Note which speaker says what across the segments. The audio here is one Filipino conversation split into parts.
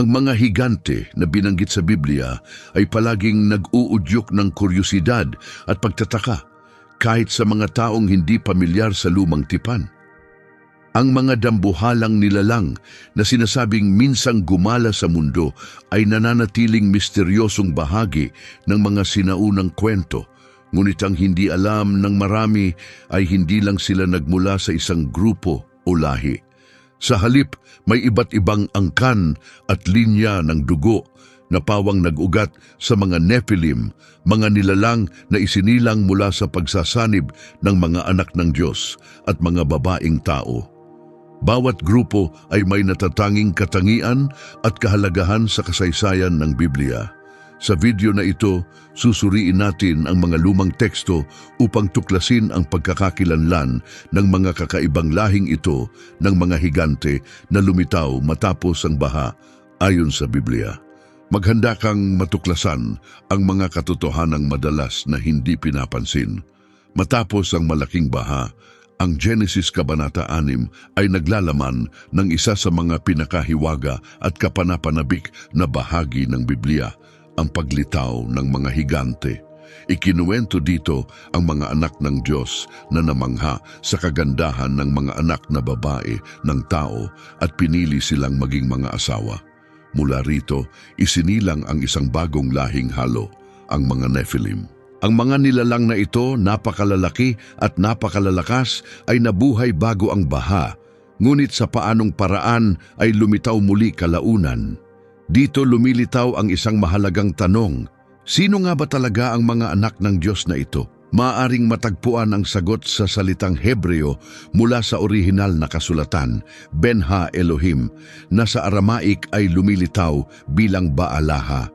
Speaker 1: Ang mga higante na binanggit sa Biblia ay palaging nag-uudyok ng kuryosidad at pagtataka kahit sa mga taong hindi pamilyar sa lumang tipan. Ang mga dambuhalang nilalang na sinasabing minsang gumala sa mundo ay nananatiling misteryosong bahagi ng mga sinaunang kwento. Ngunit ang hindi alam ng marami ay hindi lang sila nagmula sa isang grupo o lahi. Sa halip, may iba't ibang angkan at linya ng dugo na pawang nag-ugat sa mga Nephilim, mga nilalang na isinilang mula sa pagsasanib ng mga anak ng Diyos at mga babaeng tao. Bawat grupo ay may natatanging katangian at kahalagahan sa kasaysayan ng Biblia. Sa video na ito, susuriin natin ang mga lumang teksto upang tuklasin ang pagkakakilanlan ng mga kakaibang lahing ito ng mga higante na lumitaw matapos ang baha ayon sa Biblia. Maghanda kang matuklasan ang mga katotohanang madalas na hindi pinapansin. Matapos ang malaking baha, ang Genesis Kabanata 6 ay naglalaman ng isa sa mga pinakahiwaga at kapanapanabik na bahagi ng Biblia, ang paglitaw ng mga higante. Ikinuwento dito ang mga anak ng Diyos na namangha sa kagandahan ng mga anak na babae ng tao at pinili silang maging mga asawa. Mula rito, isinilang ang isang bagong lahing halo, ang mga Nephilim. Ang mga nilalang na ito, napakalalaki at napakalalakas, ay nabuhay bago ang baha, ngunit sa paanong paraan ay lumitaw muli kalaunan. Dito lumilitaw ang isang mahalagang tanong, sino nga ba talaga ang mga anak ng Diyos na ito? Maaring matagpuan ang sagot sa salitang Hebreo mula sa orihinal na kasulatan, Benha Elohim, na sa Aramaik ay lumilitaw bilang Baalaha.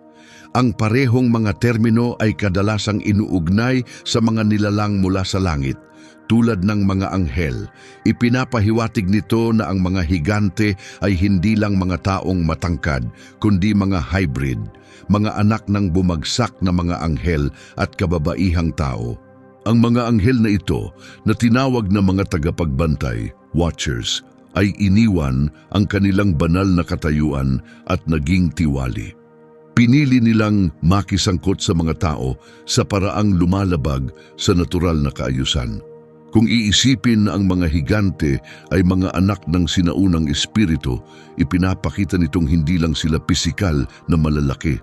Speaker 1: Ang parehong mga termino ay kadalasang inuugnay sa mga nilalang mula sa langit, tulad ng mga anghel. Ipinapahiwatig nito na ang mga higante ay hindi lang mga taong matangkad, kundi mga hybrid, mga anak ng bumagsak na mga anghel at kababaihang tao. Ang mga anghel na ito, na tinawag na mga tagapagbantay, watchers, ay iniwan ang kanilang banal na katayuan at naging tiwali. Pinili nilang makisangkot sa mga tao sa paraang lumalabag sa natural na kaayusan. Kung iisipin ang mga higante ay mga anak ng sinaunang espiritu, ipinapakita nitong hindi lang sila pisikal na malalaki,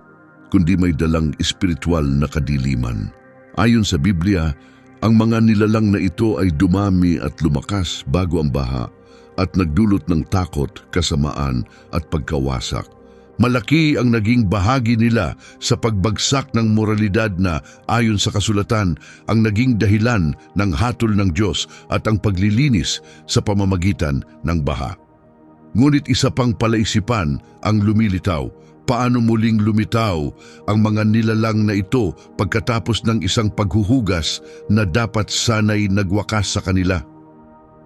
Speaker 1: kundi may dalang espiritual na kadiliman. Ayon sa Biblia, ang mga nilalang na ito ay dumami at lumakas bago ang baha at nagdulot ng takot, kasamaan at pagkawasak. Malaki ang naging bahagi nila sa pagbagsak ng moralidad na ayon sa kasulatan ang naging dahilan ng hatol ng Diyos at ang paglilinis sa pamamagitan ng baha. Ngunit isa pang palaisipan ang lumilitaw, paano muling lumitaw ang mga nilalang na ito pagkatapos ng isang paghuhugas na dapat sanay nagwakas sa kanila.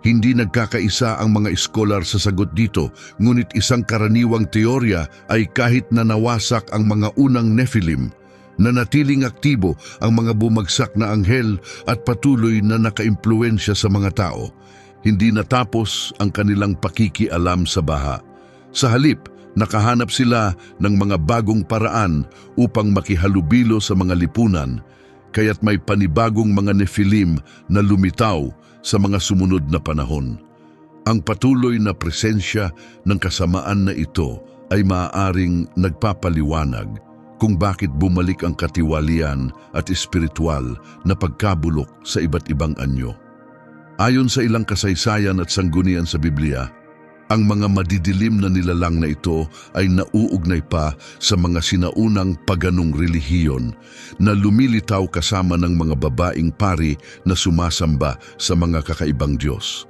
Speaker 1: Hindi nagkakaisa ang mga eskolar sa sagot dito, ngunit isang karaniwang teorya ay kahit na nawasak ang mga unang Nephilim, nanatiling aktibo ang mga bumagsak na anghel at patuloy na nakaimpluensya sa mga tao. Hindi natapos ang kanilang pakikialam sa baha. Sa halip, nakahanap sila ng mga bagong paraan upang makihalubilo sa mga lipunan, kaya't may panibagong mga Nephilim na lumitaw sa mga sumunod na panahon. Ang patuloy na presensya ng kasamaan na ito ay maaaring nagpapaliwanag kung bakit bumalik ang katiwalian at espiritual na pagkabulok sa iba't ibang anyo. Ayon sa ilang kasaysayan at sanggunian sa Biblia, ang mga madidilim na nilalang na ito ay nauugnay pa sa mga sinaunang paganong relihiyon na lumilitaw kasama ng mga babaeng pari na sumasamba sa mga kakaibang Diyos.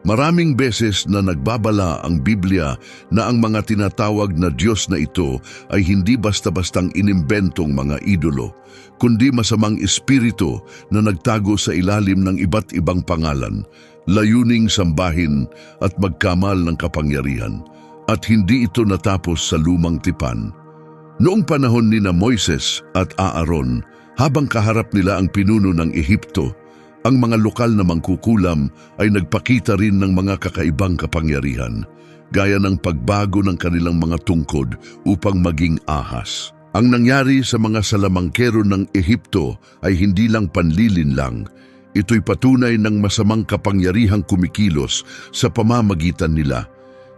Speaker 1: Maraming beses na nagbabala ang Biblia na ang mga tinatawag na Diyos na ito ay hindi basta-bastang inimbentong mga idolo, kundi masamang espiritu na nagtago sa ilalim ng iba't ibang pangalan, layuning sambahin at magkamal ng kapangyarihan, at hindi ito natapos sa lumang tipan. Noong panahon ni na Moises at Aaron, habang kaharap nila ang pinuno ng Ehipto, ang mga lokal na mangkukulam ay nagpakita rin ng mga kakaibang kapangyarihan. gaya ng pagbago ng kanilang mga tungkod upang maging ahas. Ang nangyari sa mga salamangkero ng Ehipto ay hindi lang panlilin lang, ito'y patunay ng masamang kapangyarihang kumikilos sa pamamagitan nila.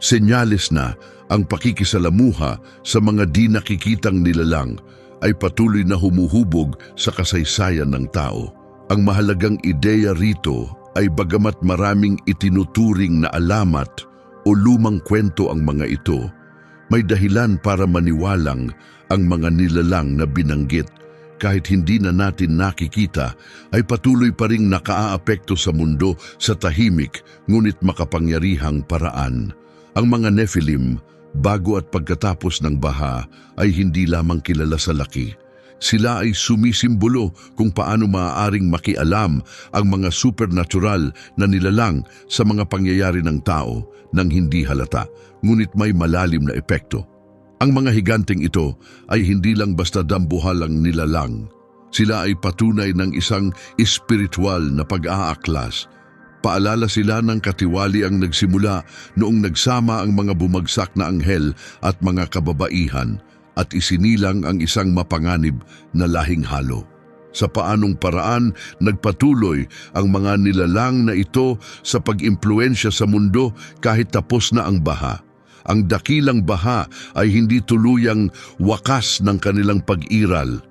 Speaker 1: Senyales na ang pakikisalamuha sa mga di nakikitang nilalang ay patuloy na humuhubog sa kasaysayan ng tao. Ang mahalagang ideya rito ay bagamat maraming itinuturing na alamat o lumang kwento ang mga ito, may dahilan para maniwalang ang mga nilalang na binanggit kahit hindi na natin nakikita ay patuloy pa ring nakaaapekto sa mundo sa tahimik ngunit makapangyarihang paraan. Ang mga Nephilim, bago at pagkatapos ng baha, ay hindi lamang kilala sa laki. Sila ay sumisimbolo kung paano maaaring makialam ang mga supernatural na nilalang sa mga pangyayari ng tao nang hindi halata, ngunit may malalim na epekto. Ang mga higanting ito ay hindi lang basta dambuhalang nilalang. Sila ay patunay ng isang espiritual na pag-aaklas. Paalala sila ng katiwali ang nagsimula noong nagsama ang mga bumagsak na anghel at mga kababaihan at isinilang ang isang mapanganib na lahing halo. Sa paanong paraan nagpatuloy ang mga nilalang na ito sa pag-impluensya sa mundo kahit tapos na ang baha ang dakilang baha ay hindi tuluyang wakas ng kanilang pag-iral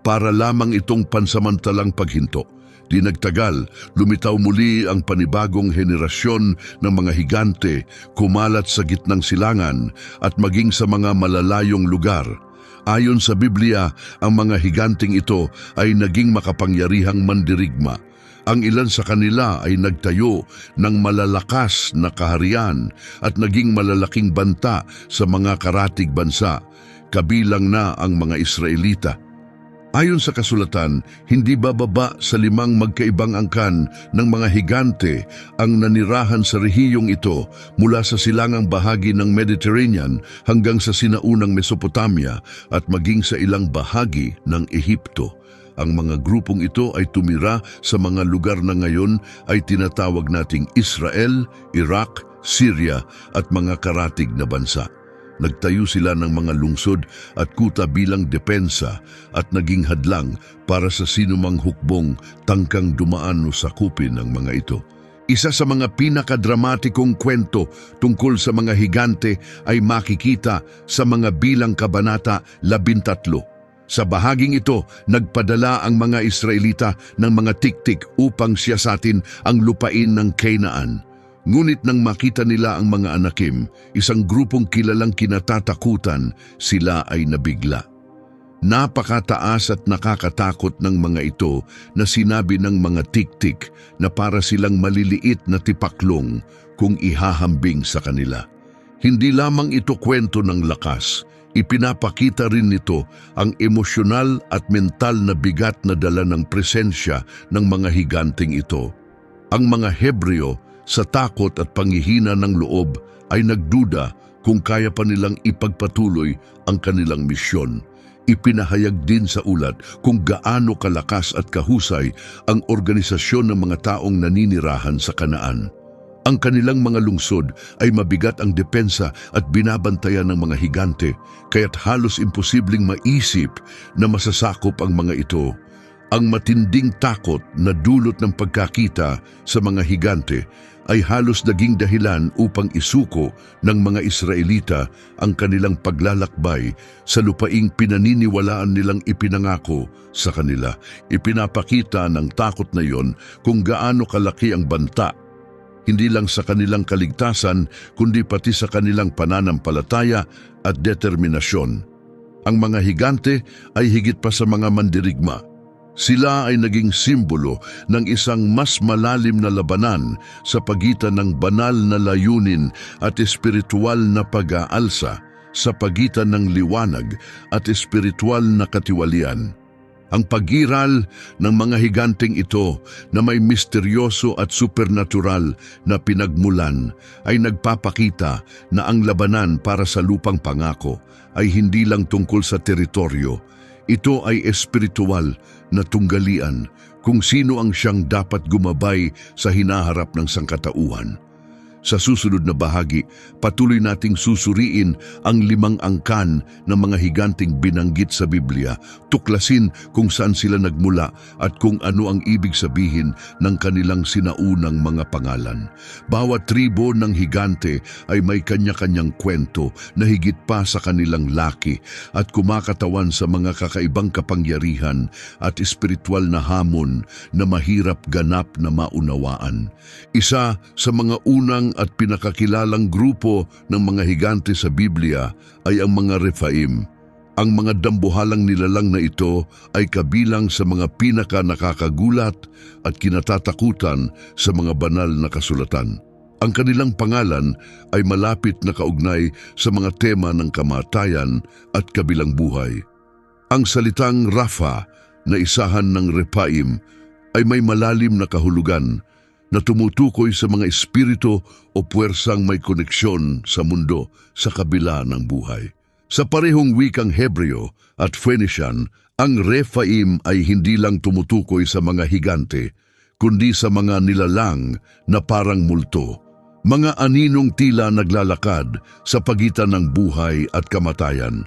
Speaker 1: para lamang itong pansamantalang paghinto. Di nagtagal, lumitaw muli ang panibagong henerasyon ng mga higante kumalat sa gitnang silangan at maging sa mga malalayong lugar. Ayon sa Biblia, ang mga higanting ito ay naging makapangyarihang mandirigma ang ilan sa kanila ay nagtayo ng malalakas na kaharian at naging malalaking banta sa mga karatig bansa, kabilang na ang mga Israelita. Ayon sa kasulatan, hindi bababa sa limang magkaibang angkan ng mga higante ang nanirahan sa rehiyong ito mula sa silangang bahagi ng Mediterranean hanggang sa sinaunang Mesopotamia at maging sa ilang bahagi ng Ehipto. Ang mga grupong ito ay tumira sa mga lugar na ngayon ay tinatawag nating Israel, Iraq, Syria at mga karatig na bansa. Nagtayo sila ng mga lungsod at kuta bilang depensa at naging hadlang para sa sinumang hukbong tangkang dumaan o sakupin ng mga ito. Isa sa mga pinakadramatikong kwento tungkol sa mga higante ay makikita sa mga bilang kabanata 13 sa bahaging ito, nagpadala ang mga Israelita ng mga tiktik upang siyasatin ang lupain ng Canaan. Ngunit nang makita nila ang mga anakim, isang grupong kilalang kinatatakutan, sila ay nabigla. Napakataas at nakakatakot ng mga ito na sinabi ng mga tiktik na para silang maliliit na tipaklong kung ihahambing sa kanila. Hindi lamang ito kwento ng lakas, Ipinapakita rin nito ang emosyonal at mental na bigat na dala ng presensya ng mga higanting ito. Ang mga Hebreo sa takot at panghihina ng loob ay nagduda kung kaya pa nilang ipagpatuloy ang kanilang misyon. Ipinahayag din sa ulat kung gaano kalakas at kahusay ang organisasyon ng mga taong naninirahan sa kanaan. Ang kanilang mga lungsod ay mabigat ang depensa at binabantayan ng mga higante, kaya't halos imposibleng maisip na masasakop ang mga ito. Ang matinding takot na dulot ng pagkakita sa mga higante ay halos naging dahilan upang isuko ng mga Israelita ang kanilang paglalakbay sa lupaing pinaniniwalaan nilang ipinangako sa kanila. Ipinapakita ng takot na yon kung gaano kalaki ang banta hindi lang sa kanilang kaligtasan kundi pati sa kanilang pananampalataya at determinasyon. Ang mga higante ay higit pa sa mga mandirigma. Sila ay naging simbolo ng isang mas malalim na labanan sa pagitan ng banal na layunin at espiritual na pag-aalsa sa pagitan ng liwanag at espiritual na katiwalian. Ang pagiral ng mga higanting ito na may misteryoso at supernatural na pinagmulan ay nagpapakita na ang labanan para sa lupang pangako ay hindi lang tungkol sa teritoryo. Ito ay espiritual na tunggalian kung sino ang siyang dapat gumabay sa hinaharap ng sangkatauhan. Sa susunod na bahagi, patuloy nating susuriin ang limang angkan ng mga higanting binanggit sa Biblia, tuklasin kung saan sila nagmula at kung ano ang ibig sabihin ng kanilang sinaunang mga pangalan. Bawat tribo ng higante ay may kanya-kanyang kwento na higit pa sa kanilang laki at kumakatawan sa mga kakaibang kapangyarihan at espiritual na hamon na mahirap ganap na maunawaan. Isa sa mga unang at pinakakilalang grupo ng mga higante sa Biblia ay ang mga Rephaim. Ang mga dambuhalang nilalang na ito ay kabilang sa mga pinaka nakakagulat at kinatatakutan sa mga banal na kasulatan. Ang kanilang pangalan ay malapit na kaugnay sa mga tema ng kamatayan at kabilang buhay. Ang salitang Rafa na isahan ng Repaim ay may malalim na kahulugan na tumutukoy sa mga espiritu o puwersang may koneksyon sa mundo sa kabila ng buhay. Sa parehong wikang Hebreo at Phoenician, ang Rephaim ay hindi lang tumutukoy sa mga higante, kundi sa mga nilalang na parang multo, mga aninong tila naglalakad sa pagitan ng buhay at kamatayan.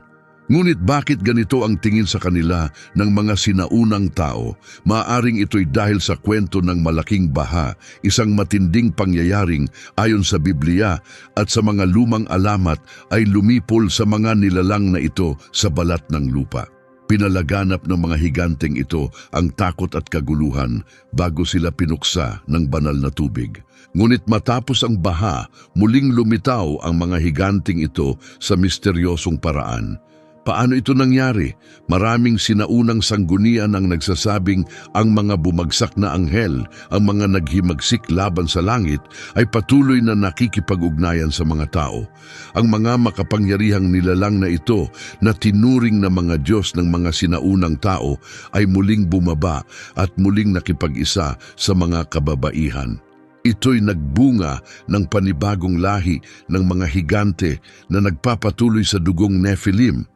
Speaker 1: Ngunit bakit ganito ang tingin sa kanila ng mga sinaunang tao? Maaring ito'y dahil sa kwento ng malaking baha, isang matinding pangyayaring ayon sa Biblia at sa mga lumang alamat ay lumipol sa mga nilalang na ito sa balat ng lupa. Pinalaganap ng mga higanteng ito ang takot at kaguluhan bago sila pinuksa ng banal na tubig. Ngunit matapos ang baha, muling lumitaw ang mga higanting ito sa misteryosong paraan. Paano ito nangyari? Maraming sinaunang sanggunian ang nagsasabing ang mga bumagsak na anghel, ang mga naghimagsik laban sa langit, ay patuloy na nakikipag-ugnayan sa mga tao. Ang mga makapangyarihang nilalang na ito na tinuring na mga Diyos ng mga sinaunang tao ay muling bumaba at muling nakipag-isa sa mga kababaihan. Ito'y nagbunga ng panibagong lahi ng mga higante na nagpapatuloy sa dugong Nephilim,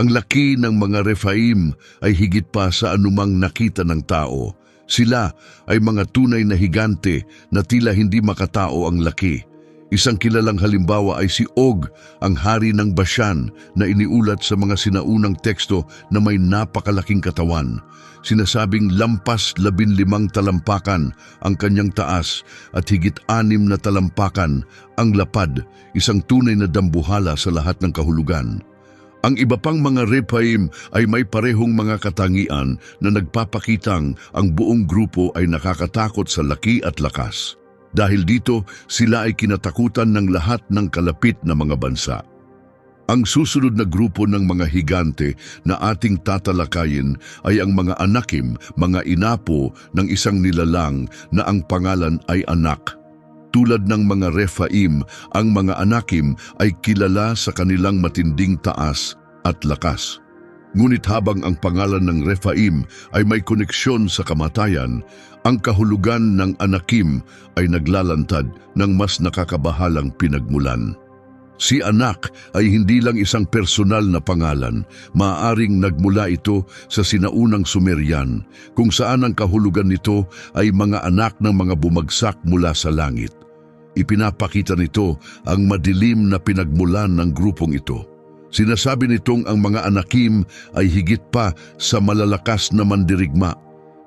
Speaker 1: ang laki ng mga Rephaim ay higit pa sa anumang nakita ng tao. Sila ay mga tunay na higante na tila hindi makatao ang laki. Isang kilalang halimbawa ay si Og, ang hari ng Bashan na iniulat sa mga sinaunang teksto na may napakalaking katawan. Sinasabing lampas labinlimang talampakan ang kanyang taas at higit anim na talampakan ang lapad, isang tunay na dambuhala sa lahat ng kahulugan. Ang iba pang mga Rephaim ay may parehong mga katangian na nagpapakitang ang buong grupo ay nakakatakot sa laki at lakas. Dahil dito, sila ay kinatakutan ng lahat ng kalapit na mga bansa. Ang susunod na grupo ng mga higante na ating tatalakayin ay ang mga anakim, mga inapo ng isang nilalang na ang pangalan ay anak. Tulad ng mga Rephaim, ang mga anakim ay kilala sa kanilang matinding taas at lakas. Ngunit habang ang pangalan ng Rephaim ay may koneksyon sa kamatayan, ang kahulugan ng anakim ay naglalantad ng mas nakakabahalang pinagmulan. Si anak ay hindi lang isang personal na pangalan, maaaring nagmula ito sa sinaunang Sumerian, kung saan ang kahulugan nito ay mga anak ng mga bumagsak mula sa langit. Ipinapakita nito ang madilim na pinagmulan ng grupong ito. Sinasabi nitong ang mga anakim ay higit pa sa malalakas na mandirigma.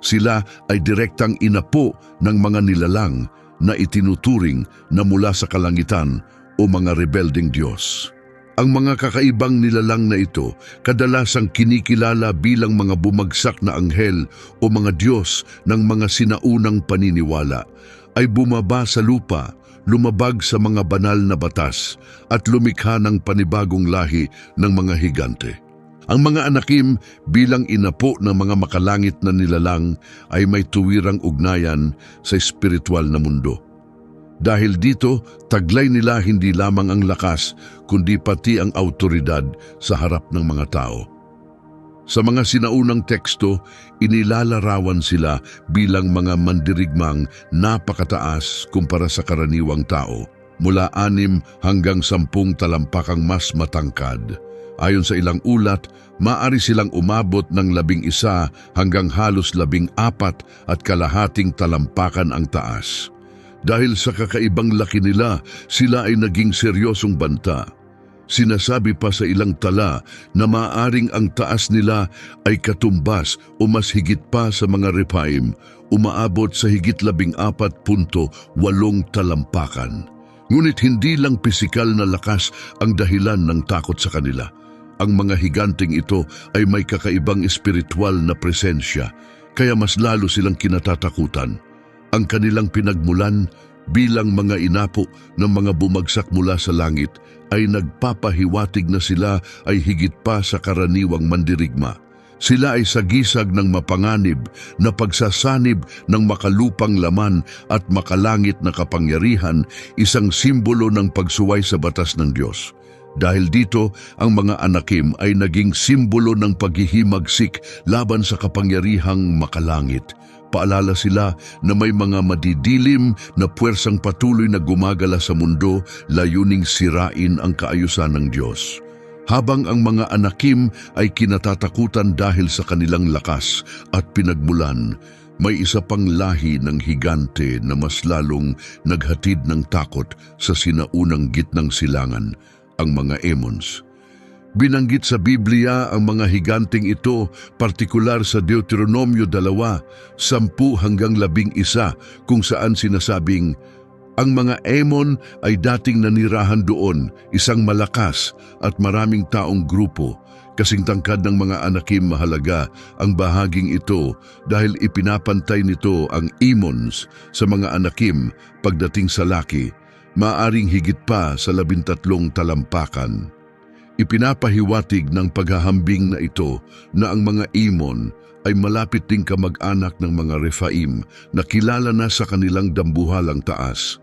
Speaker 1: Sila ay direktang inapo ng mga nilalang na itinuturing na mula sa kalangitan o mga rebelding Diyos. Ang mga kakaibang nilalang na ito kadalasang kinikilala bilang mga bumagsak na anghel o mga Diyos ng mga sinaunang paniniwala ay bumaba sa lupa lumabag sa mga banal na batas at lumikha ng panibagong lahi ng mga higante. Ang mga anakim bilang inapo ng mga makalangit na nilalang ay may tuwirang ugnayan sa espiritual na mundo. Dahil dito, taglay nila hindi lamang ang lakas, kundi pati ang autoridad sa harap ng mga tao. Sa mga sinaunang teksto, inilalarawan sila bilang mga mandirigmang napakataas kumpara sa karaniwang tao, mula anim hanggang sampung talampakang mas matangkad. Ayon sa ilang ulat, maari silang umabot ng labing isa hanggang halos labing apat at kalahating talampakan ang taas. Dahil sa kakaibang laki nila, sila ay naging seryosong banta. Sinasabi pa sa ilang tala na maaring ang taas nila ay katumbas o mas higit pa sa mga repaim, umaabot sa higit labing apat punto walong talampakan. Ngunit hindi lang pisikal na lakas ang dahilan ng takot sa kanila. Ang mga higanting ito ay may kakaibang espiritual na presensya, kaya mas lalo silang kinatatakutan. Ang kanilang pinagmulan bilang mga inapo ng mga bumagsak mula sa langit ay nagpapahiwatig na sila ay higit pa sa karaniwang mandirigma. Sila ay sagisag ng mapanganib na pagsasanib ng makalupang laman at makalangit na kapangyarihan, isang simbolo ng pagsuway sa batas ng Diyos. Dahil dito, ang mga anakim ay naging simbolo ng paghihimagsik laban sa kapangyarihang makalangit. Paalala sila na may mga madidilim na puwersang patuloy na gumagala sa mundo layuning sirain ang kaayusan ng Diyos. Habang ang mga anakim ay kinatatakutan dahil sa kanilang lakas at pinagmulan, may isa pang lahi ng higante na mas lalong naghatid ng takot sa sinaunang gitnang silangan, ang mga emons. Binanggit sa Biblia ang mga higanting ito, partikular sa Deuteronomio 2, 10 hanggang 11, kung saan sinasabing, ang mga Emon ay dating nanirahan doon, isang malakas at maraming taong grupo. Kasing tangkad ng mga anakim mahalaga ang bahaging ito dahil ipinapantay nito ang imons sa mga anakim pagdating sa laki, maaring higit pa sa labintatlong talampakan. Ipinapahiwatig ng paghahambing na ito na ang mga imon ay malapit ding kamag-anak ng mga Refaim na kilala na sa kanilang dambuhalang taas.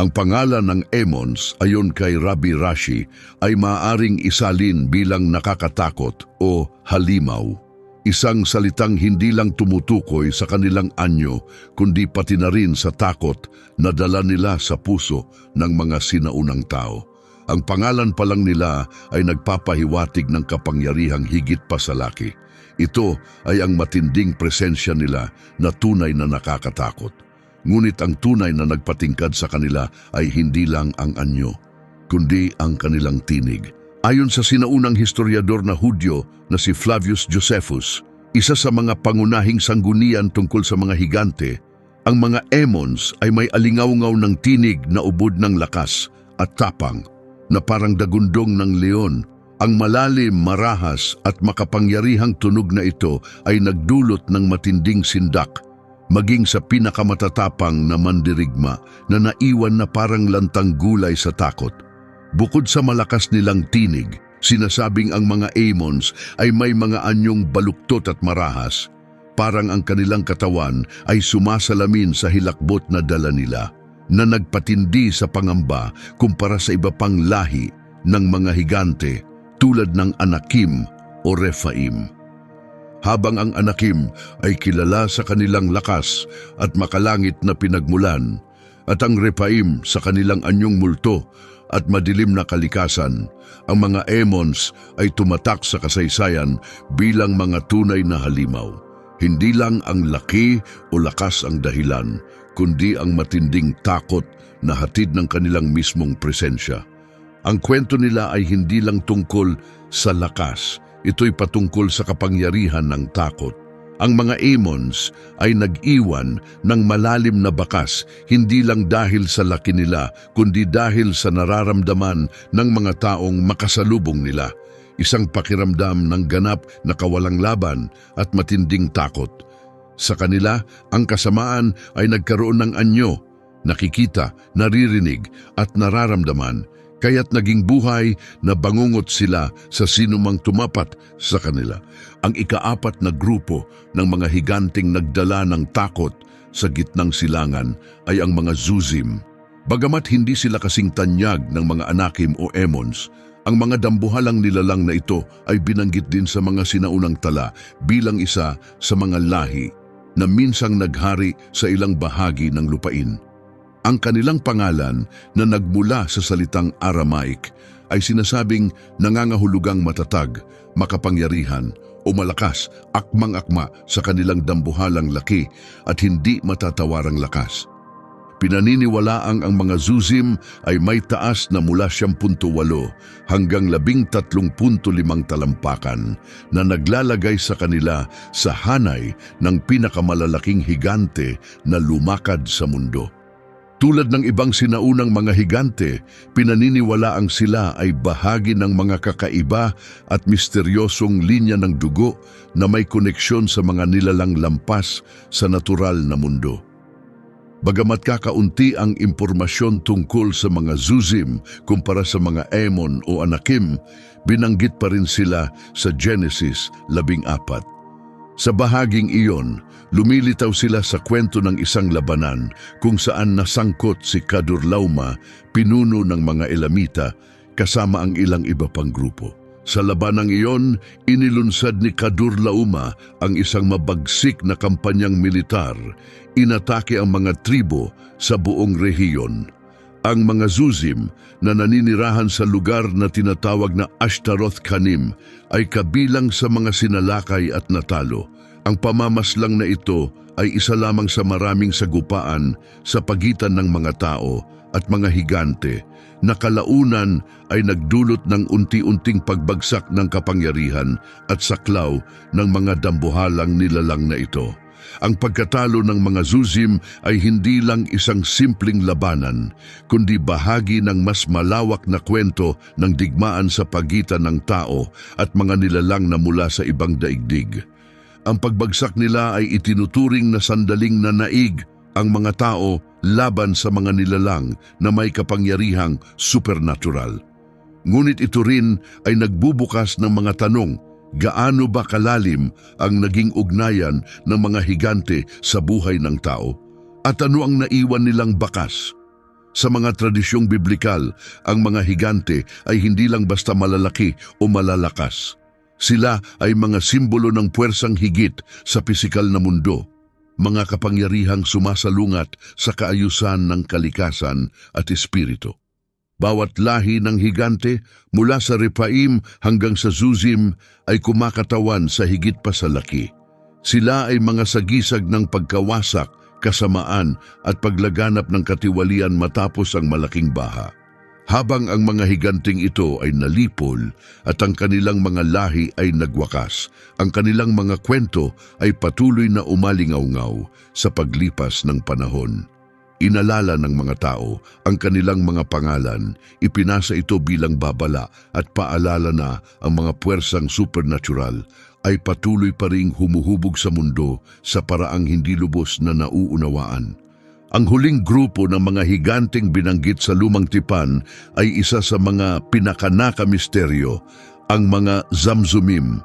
Speaker 1: Ang pangalan ng Emons ayon kay Rabbi Rashi ay maaring isalin bilang nakakatakot o halimaw. Isang salitang hindi lang tumutukoy sa kanilang anyo kundi pati na rin sa takot na dala nila sa puso ng mga sinaunang tao. Ang pangalan pa lang nila ay nagpapahiwatig ng kapangyarihang higit pa sa laki. Ito ay ang matinding presensya nila na tunay na nakakatakot. Ngunit ang tunay na nagpatingkad sa kanila ay hindi lang ang anyo, kundi ang kanilang tinig. Ayon sa sinaunang historiador na Hudyo na si Flavius Josephus, isa sa mga pangunahing sanggunian tungkol sa mga higante, ang mga emons ay may alingawngaw ng tinig na ubod ng lakas at tapang na parang dagundong ng leon. Ang malalim, marahas at makapangyarihang tunog na ito ay nagdulot ng matinding sindak maging sa pinakamatatapang na mandirigma na naiwan na parang lantang gulay sa takot. Bukod sa malakas nilang tinig, sinasabing ang mga Amons ay may mga anyong baluktot at marahas. Parang ang kanilang katawan ay sumasalamin sa hilakbot na dala nila, na nagpatindi sa pangamba kumpara sa iba pang lahi ng mga higante tulad ng Anakim o Refaim habang ang anakim ay kilala sa kanilang lakas at makalangit na pinagmulan, at ang repaim sa kanilang anyong multo at madilim na kalikasan, ang mga emons ay tumatak sa kasaysayan bilang mga tunay na halimaw. Hindi lang ang laki o lakas ang dahilan, kundi ang matinding takot na hatid ng kanilang mismong presensya. Ang kwento nila ay hindi lang tungkol sa lakas, Ito'y patungkol sa kapangyarihan ng takot. Ang mga Amons ay nag-iwan ng malalim na bakas hindi lang dahil sa laki nila kundi dahil sa nararamdaman ng mga taong makasalubong nila. Isang pakiramdam ng ganap na kawalang laban at matinding takot. Sa kanila, ang kasamaan ay nagkaroon ng anyo, nakikita, naririnig at nararamdaman kaya't naging buhay na bangungot sila sa sinumang tumapat sa kanila. Ang ikaapat na grupo ng mga higanting nagdala ng takot sa gitnang silangan ay ang mga Zuzim. Bagamat hindi sila kasing tanyag ng mga anakim o emons, ang mga dambuhalang nilalang na ito ay binanggit din sa mga sinaunang tala bilang isa sa mga lahi na minsang naghari sa ilang bahagi ng lupain. Ang kanilang pangalan na nagmula sa salitang Aramaic ay sinasabing nangangahulugang matatag, makapangyarihan o malakas, akmang-akma sa kanilang dambuhalang laki at hindi matatawarang lakas. Pinaniniwalaang ang mga zuzim ay may taas na mula 10.8 hanggang 13.5 talampakan na naglalagay sa kanila sa hanay ng pinakamalalaking higante na lumakad sa mundo. Tulad ng ibang sinaunang mga higante, pinaniniwalaang sila ay bahagi ng mga kakaiba at misteryosong linya ng dugo na may koneksyon sa mga nilalang lampas sa natural na mundo. Bagamat kakaunti ang impormasyon tungkol sa mga Zuzim kumpara sa mga Emon o Anakim, binanggit pa rin sila sa Genesis 14. Sa bahaging iyon, lumilitaw sila sa kwento ng isang labanan kung saan nasangkot si Kadurlauma, pinuno ng mga Elamita, kasama ang ilang iba pang grupo. Sa labanang iyon, inilunsad ni Kadurlauma ang isang mabagsik na kampanyang militar. Inatake ang mga tribo sa buong rehiyon. Ang mga Zuzim na naninirahan sa lugar na tinatawag na Ashtaroth Kanim ay kabilang sa mga sinalakay at natalo. Ang pamamaslang na ito ay isa lamang sa maraming sagupaan sa pagitan ng mga tao at mga higante na kalaunan ay nagdulot ng unti-unting pagbagsak ng kapangyarihan at saklaw ng mga dambuhalang nilalang na ito. Ang pagkatalo ng mga Zuzim ay hindi lang isang simpleng labanan, kundi bahagi ng mas malawak na kwento ng digmaan sa pagitan ng tao at mga nilalang na mula sa ibang daigdig. Ang pagbagsak nila ay itinuturing na sandaling nanaig ang mga tao laban sa mga nilalang na may kapangyarihang supernatural. Ngunit ito rin ay nagbubukas ng mga tanong gaano ba kalalim ang naging ugnayan ng mga higante sa buhay ng tao? At ano ang naiwan nilang bakas? Sa mga tradisyong biblikal, ang mga higante ay hindi lang basta malalaki o malalakas. Sila ay mga simbolo ng puwersang higit sa pisikal na mundo, mga kapangyarihang sumasalungat sa kaayusan ng kalikasan at espiritu. Bawat lahi ng higante mula sa Repaim hanggang sa Zuzim ay kumakatawan sa higit pa sa laki. Sila ay mga sagisag ng pagkawasak, kasamaan at paglaganap ng katiwalian matapos ang malaking baha. Habang ang mga higanting ito ay nalipol at ang kanilang mga lahi ay nagwakas, ang kanilang mga kwento ay patuloy na umalingaw-ngaw sa paglipas ng panahon. Inalala ng mga tao ang kanilang mga pangalan, ipinasa ito bilang babala at paalala na ang mga puwersang supernatural ay patuloy pa ring humuhubog sa mundo sa paraang hindi lubos na nauunawaan. Ang huling grupo ng mga higanteng binanggit sa lumang tipan ay isa sa mga pinakanaka misteryo, ang mga Zamzumim.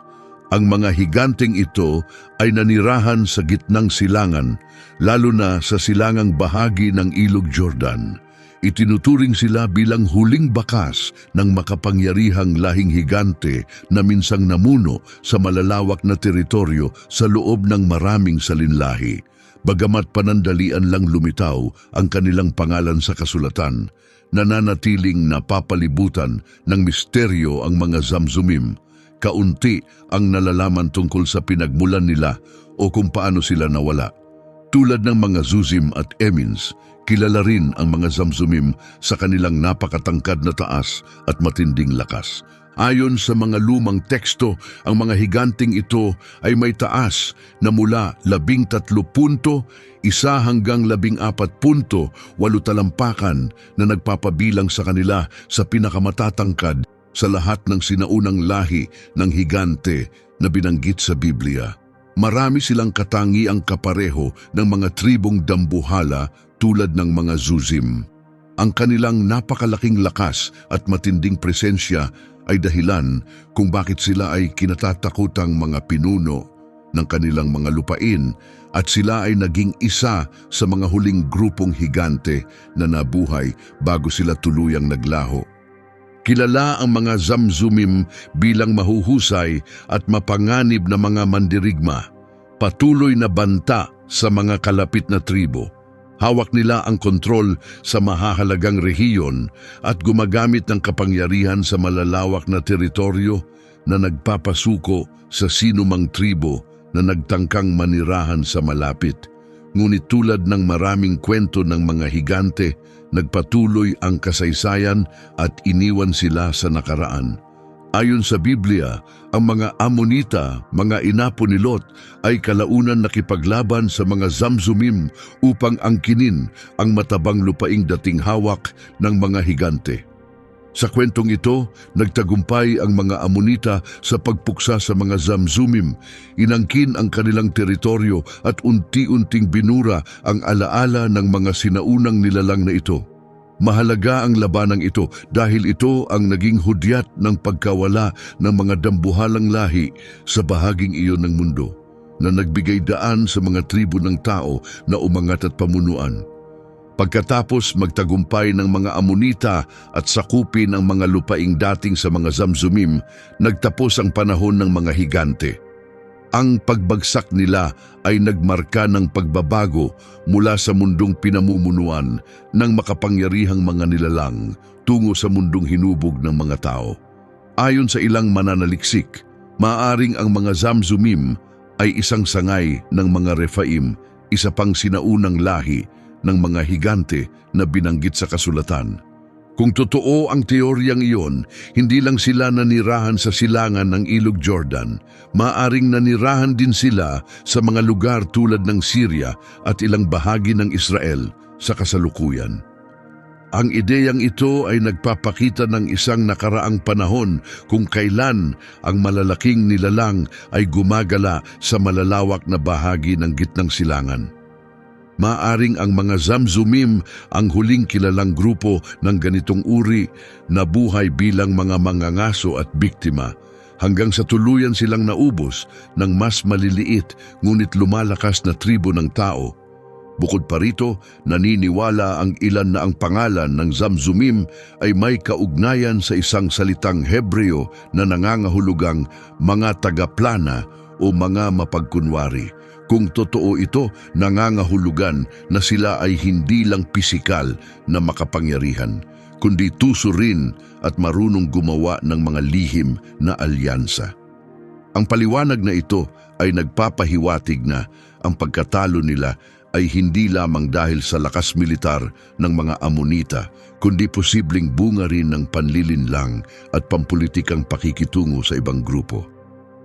Speaker 1: Ang mga higanteng ito ay nanirahan sa gitnang silangan, lalo na sa silangang bahagi ng Ilog Jordan. Itinuturing sila bilang huling bakas ng makapangyarihang lahing higante na minsang namuno sa malalawak na teritoryo sa loob ng maraming salinlahi. Bagamat panandalian lang lumitaw ang kanilang pangalan sa kasulatan, nananatiling napapalibutan ng misteryo ang mga zamzumim. Kaunti ang nalalaman tungkol sa pinagmulan nila o kung paano sila nawala. Tulad ng mga Zuzim at Emins, kilala rin ang mga Zamzumim sa kanilang napakatangkad na taas at matinding lakas. Ayon sa mga lumang teksto, ang mga higanting ito ay may taas na mula labing tatlo punto, isa hanggang labing apat punto, walo talampakan na nagpapabilang sa kanila sa pinakamatatangkad sa lahat ng sinaunang lahi ng higante na binanggit sa Biblia. Marami silang katangiang kapareho ng mga tribong dambuhala tulad ng mga Zuzim. Ang kanilang napakalaking lakas at matinding presensya ay dahilan kung bakit sila ay kinatatakutang mga pinuno ng kanilang mga lupain at sila ay naging isa sa mga huling grupong higante na nabuhay bago sila tuluyang naglaho. Kilala ang mga Zamzumim bilang mahuhusay at mapanganib na mga mandirigma, patuloy na banta sa mga kalapit na tribo. Hawak nila ang kontrol sa mahahalagang rehiyon at gumagamit ng kapangyarihan sa malalawak na teritoryo na nagpapasuko sa sinumang tribo na nagtangkang manirahan sa malapit. Ngunit tulad ng maraming kwento ng mga higante, nagpatuloy ang kasaysayan at iniwan sila sa nakaraan. Ayon sa Biblia, ang mga Amonita, mga inapo ni Lot, ay kalaunan nakipaglaban sa mga Zamzumim upang angkinin ang matabang lupaing dating hawak ng mga higante. Sa kwentong ito, nagtagumpay ang mga Amonita sa pagpuksa sa mga Zamzumim, inangkin ang kanilang teritoryo at unti-unting binura ang alaala ng mga sinaunang nilalang na ito. Mahalaga ang labanang ito dahil ito ang naging hudyat ng pagkawala ng mga dambuhalang lahi sa bahaging iyon ng mundo na nagbigay daan sa mga tribo ng tao na umangat at pamunuan. Pagkatapos magtagumpay ng mga Amonita at sakupin ang mga lupaing dating sa mga Zamzumim, nagtapos ang panahon ng mga higante. Ang pagbagsak nila ay nagmarka ng pagbabago mula sa mundong pinamumunuan ng makapangyarihang mga nilalang tungo sa mundong hinubog ng mga tao. Ayon sa ilang mananaliksik, maaring ang mga Zamzumim ay isang sangay ng mga Refaim, isa pang sinaunang lahi ng mga higante na binanggit sa kasulatan. Kung totoo ang teoryang iyon, hindi lang sila nanirahan sa silangan ng Ilog Jordan, maaring nanirahan din sila sa mga lugar tulad ng Syria at ilang bahagi ng Israel sa kasalukuyan. Ang ideyang ito ay nagpapakita ng isang nakaraang panahon kung kailan ang malalaking nilalang ay gumagala sa malalawak na bahagi ng gitnang silangan. Maaring ang mga Zamzumim ang huling kilalang grupo ng ganitong uri na buhay bilang mga mangangaso at biktima hanggang sa tuluyan silang naubos ng mas maliliit ngunit lumalakas na tribo ng tao. Bukod pa rito, naniniwala ang ilan na ang pangalan ng Zamzumim ay may kaugnayan sa isang salitang Hebreo na nangangahulugang mga tagaplana o mga mapagkunwari. Kung totoo ito, nangangahulugan na sila ay hindi lang pisikal na makapangyarihan, kundi tuso rin at marunong gumawa ng mga lihim na alyansa. Ang paliwanag na ito ay nagpapahiwatig na ang pagkatalo nila ay hindi lamang dahil sa lakas militar ng mga Amonita, kundi posibleng bunga rin ng panlilinlang at pampulitikang pakikitungo sa ibang grupo.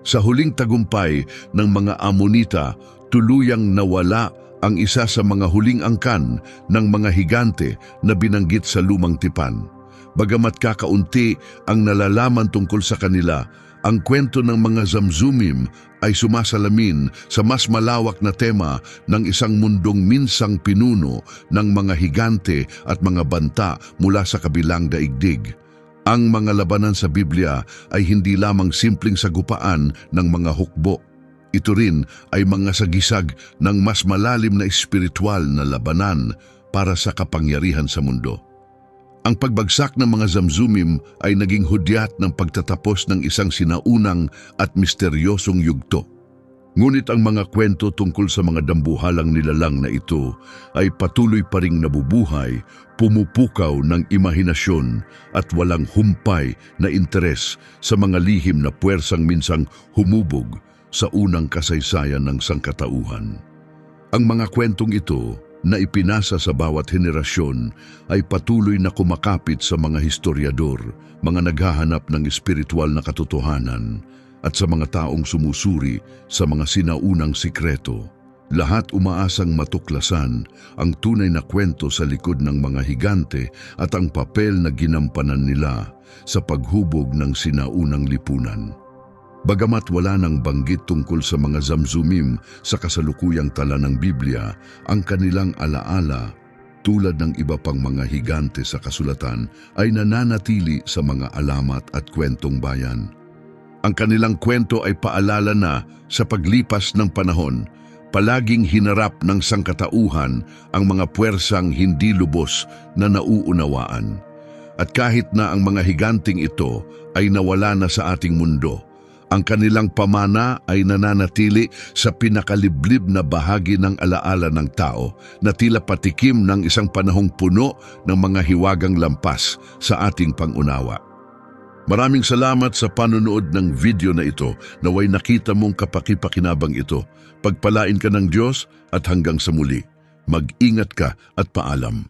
Speaker 1: Sa huling tagumpay ng mga Amonita, tuluyang nawala ang isa sa mga huling angkan ng mga higante na binanggit sa lumang tipan. Bagamat kakaunti ang nalalaman tungkol sa kanila, ang kwento ng mga Zamzumim ay sumasalamin sa mas malawak na tema ng isang mundong minsang pinuno ng mga higante at mga banta mula sa kabilang daigdig. Ang mga labanan sa Biblia ay hindi lamang simpleng sagupaan ng mga hukbo. Ito rin ay mga sagisag ng mas malalim na espiritual na labanan para sa kapangyarihan sa mundo. Ang pagbagsak ng mga Zamzumim ay naging hudyat ng pagtatapos ng isang sinaunang at misteryosong yugto. Ngunit ang mga kwento tungkol sa mga dambuhalang nilalang na ito ay patuloy pa ring nabubuhay, pumupukaw ng imahinasyon at walang humpay na interes sa mga lihim na puwersang minsang humubog sa unang kasaysayan ng sangkatauhan. Ang mga kwentong ito na ipinasa sa bawat henerasyon ay patuloy na kumakapit sa mga historiador, mga naghahanap ng espiritual na katotohanan at sa mga taong sumusuri sa mga sinaunang sikreto. Lahat umaasang matuklasan ang tunay na kwento sa likod ng mga higante at ang papel na ginampanan nila sa paghubog ng sinaunang lipunan. Bagamat wala nang banggit tungkol sa mga zamzumim sa kasalukuyang tala ng Biblia, ang kanilang alaala tulad ng iba pang mga higante sa kasulatan ay nananatili sa mga alamat at kwentong bayan. Ang kanilang kwento ay paalala na sa paglipas ng panahon, palaging hinarap ng sangkatauhan ang mga puwersang hindi lubos na nauunawaan. At kahit na ang mga higanting ito ay nawala na sa ating mundo, ang kanilang pamana ay nananatili sa pinakaliblib na bahagi ng alaala ng tao na tila patikim ng isang panahong puno ng mga hiwagang lampas sa ating pangunawa. Maraming salamat sa panonood ng video na ito. Naway nakita mong kapakipakinabang ito. Pagpalain ka ng Diyos at hanggang sa muli. Mag-ingat ka at paalam.